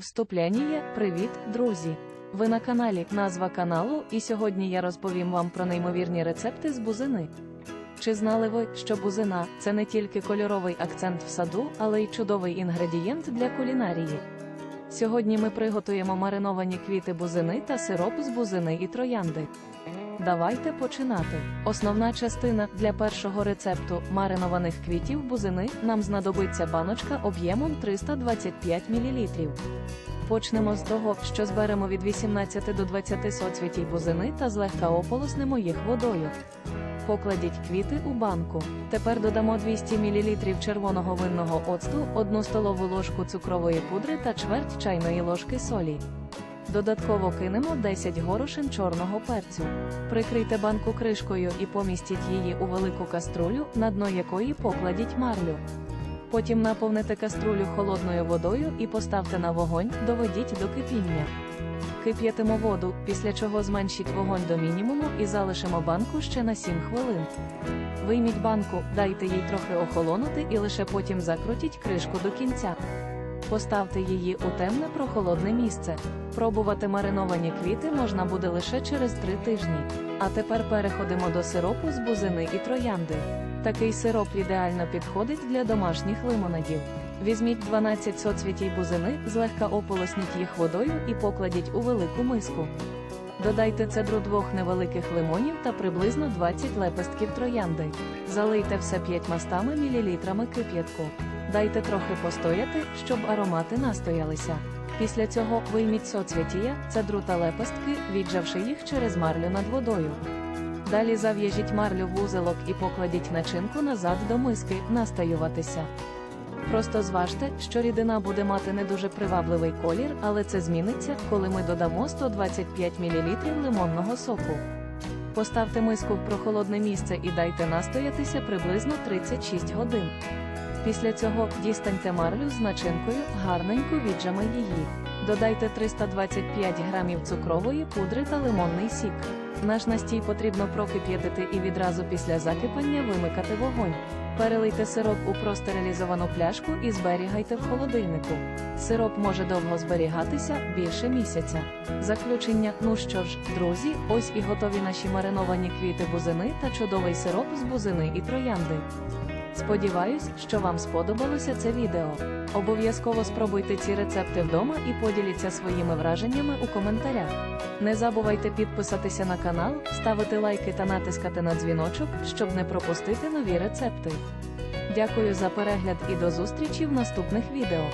Вступляння, привіт, друзі! Ви на каналі Назва каналу, і сьогодні я розповім вам про неймовірні рецепти з бузини. Чи знали ви, що бузина це не тільки кольоровий акцент в саду, але й чудовий інгредієнт для кулінарії? Сьогодні ми приготуємо мариновані квіти бузини та сироп з бузини і троянди. Давайте починати. Основна частина для першого рецепту маринованих квітів бузини нам знадобиться баночка об'ємом 325 мл. Почнемо з того, що зберемо від 18 до 20 соцвітій бузини та злегка ополоснемо їх водою. Покладіть квіти у банку. Тепер додамо 200 мл червоного винного оцту, 1 столову ложку цукрової пудри та чверть чайної ложки солі. Додатково кинемо 10 горошин чорного перцю. Прикрийте банку кришкою і помістіть її у велику каструлю, на дно якої покладіть марлю. Потім наповните каструлю холодною водою і поставте на вогонь, доведіть до кипіння. Кип'ятимо воду, після чого зменшіть вогонь до мінімуму і залишимо банку ще на 7 хвилин. Вийміть банку, дайте їй трохи охолонути і лише потім закрутіть кришку до кінця. Поставте її у темне прохолодне місце. Пробувати мариновані квіти можна буде лише через 3 тижні. А тепер переходимо до сиропу з бузини і троянди. Такий сироп ідеально підходить для домашніх лимонадів. Візьміть 12 соцвітій бузини, злегка ополосніть їх водою і покладіть у велику миску. Додайте цедру двох невеликих лимонів та приблизно 20 лепестків троянди. Залийте все 5 мл кип'ятку. Дайте трохи постояти, щоб аромати настоялися. Після цього вийміть соцвітія, цедру та лепестки, віджавши їх через марлю над водою. Далі зав'яжіть марлю в вузелок і покладіть начинку назад до миски, настаюватися. Просто зважте, що рідина буде мати не дуже привабливий колір, але це зміниться, коли ми додамо 125 мл лимонного соку. Поставте миску в прохолодне місце і дайте настоятися приблизно 36 годин. Після цього дістаньте марлю з начинкою, гарненько віджами її. Додайте 325 грамів цукрової пудри та лимонний сік. Наш настій потрібно прокип'ятити і відразу після закипання вимикати вогонь. Перелийте сироп у простерилізовану пляшку і зберігайте в холодильнику. Сироп може довго зберігатися більше місяця. Заключення: ну що ж, друзі, ось і готові наші мариновані квіти бузини та чудовий сироп з бузини і троянди. Сподіваюсь, що вам сподобалося це відео. Обов'язково спробуйте ці рецепти вдома і поділіться своїми враженнями у коментарях. Не забувайте підписатися на канал, ставити лайки та натискати на дзвіночок, щоб не пропустити нові рецепти. Дякую за перегляд і до зустрічі в наступних відео.